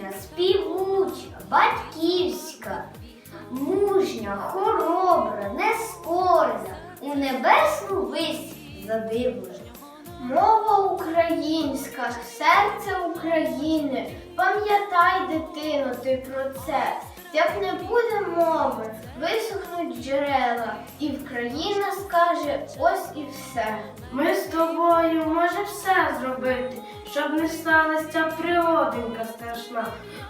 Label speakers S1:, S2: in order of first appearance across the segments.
S1: Пісня співуча, батьківська, мужня, хоробра, нескорна, у небесну висть, задивлена.
S2: Мова українська, серце України, пам'ятай, дитино, ти про це. Як не буде мови, висохнуть джерела, і Вкраїна скаже ось і все.
S1: Ми з тобою може все зробити, щоб не сталася ця пригодинка страшна.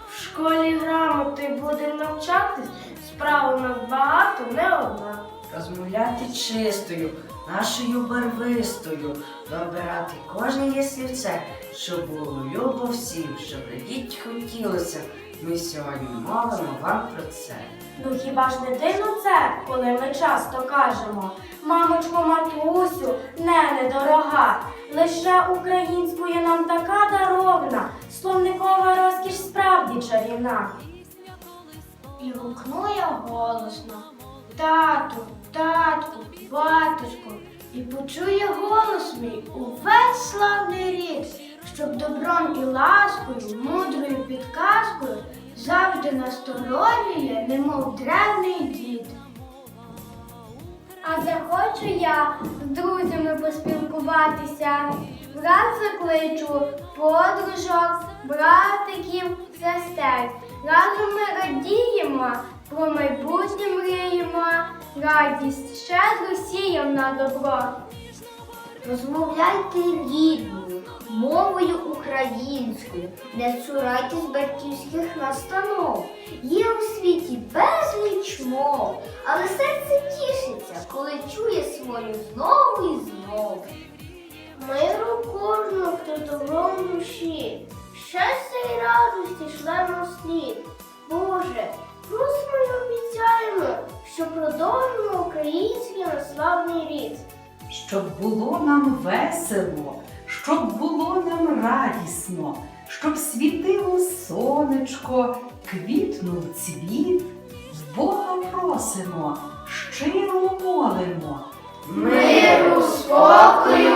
S1: В школі грамоти будемо навчатись, справа у нас багато, не одна.
S3: Розмовляти чистою, нашою барвистою, добирати кожне є слівце, щоб було любо всім, щоб радіть хотілося. Ми сьогодні мовимо вам про це.
S4: Ну хіба ж не дивно це, коли ми часто кажемо Мамочко, матусю, не недорога, лише українською нам така даровна, словникова розкіш справді чарівна.
S2: І гукну я голосно. Тату, татку, батюшку, і почує голос мій увесь славний рід, добром і ласкою, мудрою підказкою завжди насторонює, немов древний дід. А захочу я з друзями поспілкуватися. Враз закличу подружок, братиків, сестер. Разом ми радіємо, про майбутнє мріємо, радість щедро сіям на добро. Розмовляйте рідною, мовою українською, не цурайтесь батьківських настанов. Є у світі безліч мов, але серце тішиться, коли чує свою знову і знову. Миру кожного, хто добром душі, щастя і радості шлемо слід. Боже, просимо й обіцяємо, що продовжимо український славний рід.
S5: щоб було нам весело, щоб було нам радісно, щоб світило сонечко, квітнув цвіт, Бога просимо, щиро молимо.
S2: Миру, спокою,